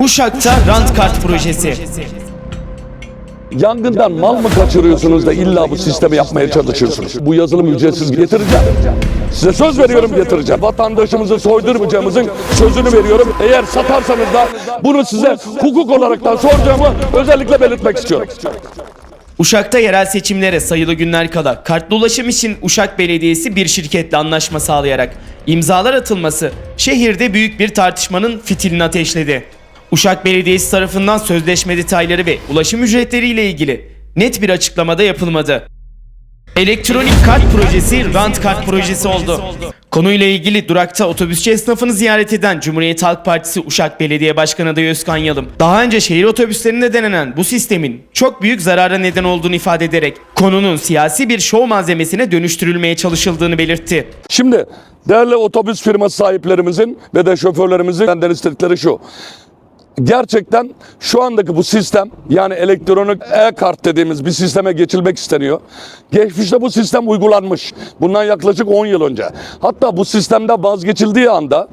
Uşak'ta rant kart projesi. Yangından mal mı kaçırıyorsunuz da illa bu sistemi yapmaya çalışıyorsunuz? Bu yazılım ücretsiz getireceğim. Size söz veriyorum getireceğim. Vatandaşımızı soydurmayacağımızın sözünü veriyorum. Eğer satarsanız da bunu size hukuk olaraktan soracağımı özellikle belirtmek istiyorum. Uşak'ta yerel seçimlere sayılı günler kala kartlı ulaşım için Uşak Belediyesi bir şirketle anlaşma sağlayarak imzalar atılması şehirde büyük bir tartışmanın fitilini ateşledi. Uşak Belediyesi tarafından sözleşme detayları ve ulaşım ücretleriyle ilgili net bir açıklamada yapılmadı. Elektronik kart projesi rant kart projesi oldu. Konuyla ilgili durakta otobüsçü esnafını ziyaret eden Cumhuriyet Halk Partisi Uşak Belediye Başkanı adayı Özkan Yalım, daha önce şehir otobüslerinde denenen bu sistemin çok büyük zarara neden olduğunu ifade ederek konunun siyasi bir şov malzemesine dönüştürülmeye çalışıldığını belirtti. Şimdi değerli otobüs firması sahiplerimizin ve de şoförlerimizin benden istedikleri şu. Gerçekten şu andaki bu sistem yani elektronik e-kart dediğimiz bir sisteme geçilmek isteniyor. Geçmişte bu sistem uygulanmış. Bundan yaklaşık 10 yıl önce. Hatta bu sistemde vazgeçildiği anda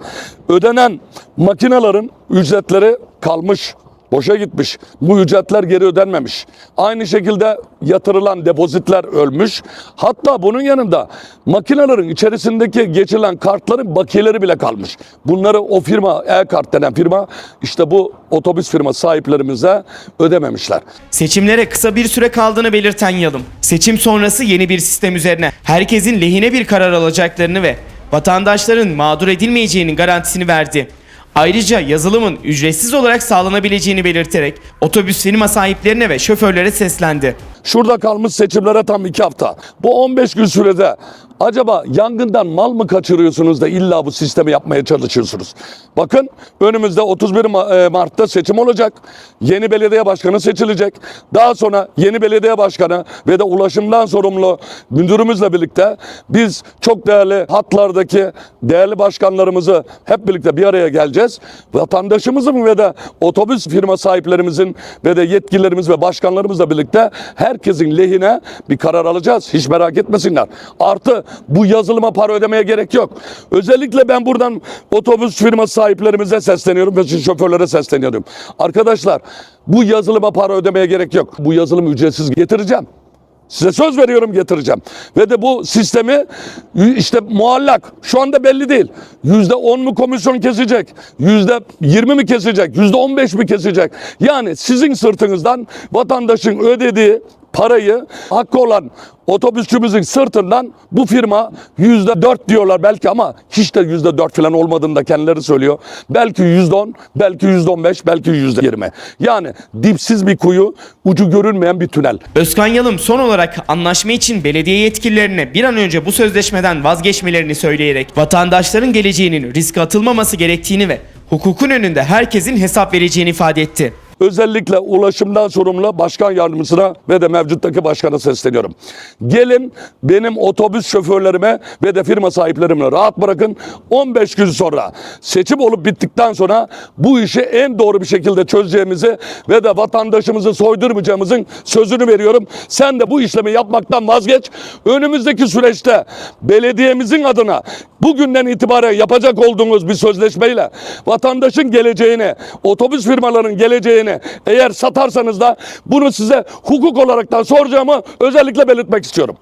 ödenen makinelerin ücretleri kalmış. Boşa gitmiş. Bu ücretler geri ödenmemiş. Aynı şekilde yatırılan depozitler ölmüş. Hatta bunun yanında makinelerin içerisindeki geçilen kartların bakiyeleri bile kalmış. Bunları o firma, e-kart denen firma işte bu otobüs firma sahiplerimize ödememişler. Seçimlere kısa bir süre kaldığını belirten Yalım, seçim sonrası yeni bir sistem üzerine herkesin lehine bir karar alacaklarını ve vatandaşların mağdur edilmeyeceğinin garantisini verdi. Ayrıca yazılımın ücretsiz olarak sağlanabileceğini belirterek otobüs firma sahiplerine ve şoförlere seslendi. Şurada kalmış seçimlere tam iki hafta. Bu 15 gün sürede acaba yangından mal mı kaçırıyorsunuz da illa bu sistemi yapmaya çalışıyorsunuz? Bakın önümüzde 31 Ma- e, Mart'ta seçim olacak. Yeni belediye başkanı seçilecek. Daha sonra yeni belediye başkanı ve de ulaşımdan sorumlu müdürümüzle birlikte biz çok değerli hatlardaki değerli başkanlarımızı hep birlikte bir araya geleceğiz. Vatandaşımızın ve de otobüs firma sahiplerimizin ve de yetkililerimiz ve başkanlarımızla birlikte herkesin lehine bir karar alacağız. Hiç merak etmesinler. Artı bu yazılıma para ödemeye gerek yok. Özellikle ben buradan otobüs firma sahiplerimize sesleniyorum ve şoförlere sesleniyorum. Arkadaşlar bu yazılıma para ödemeye gerek yok. Bu yazılım ücretsiz getireceğim. Size söz veriyorum getireceğim. Ve de bu sistemi işte muallak şu anda belli değil. Yüzde on mu komisyon kesecek? Yüzde yirmi mi kesecek? Yüzde on beş mi kesecek? Yani sizin sırtınızdan vatandaşın ödediği parayı hakkı olan otobüsçümüzün sırtından bu firma yüzde dört diyorlar belki ama hiç de yüzde dört falan olmadığını da kendileri söylüyor. Belki yüzde on, belki yüzde on beş, belki yüzde yirmi. Yani dipsiz bir kuyu, ucu görünmeyen bir tünel. Özkan Yalım son olarak anlaşma için belediye yetkililerine bir an önce bu sözleşmeden vazgeçmelerini söyleyerek vatandaşların geleceğinin riske atılmaması gerektiğini ve hukukun önünde herkesin hesap vereceğini ifade etti. Özellikle ulaşımdan sorumlu başkan yardımcısına ve de mevcuttaki başkana sesleniyorum. Gelin benim otobüs şoförlerime ve de firma sahiplerime rahat bırakın. 15 gün sonra seçim olup bittikten sonra bu işi en doğru bir şekilde çözeceğimizi ve de vatandaşımızı soydurmayacağımızın sözünü veriyorum. Sen de bu işlemi yapmaktan vazgeç. Önümüzdeki süreçte belediyemizin adına bugünden itibaren yapacak olduğumuz bir sözleşmeyle vatandaşın geleceğini, otobüs firmalarının geleceğini eğer satarsanız da bunu size hukuk olaraktan soracağımı özellikle belirtmek istiyorum.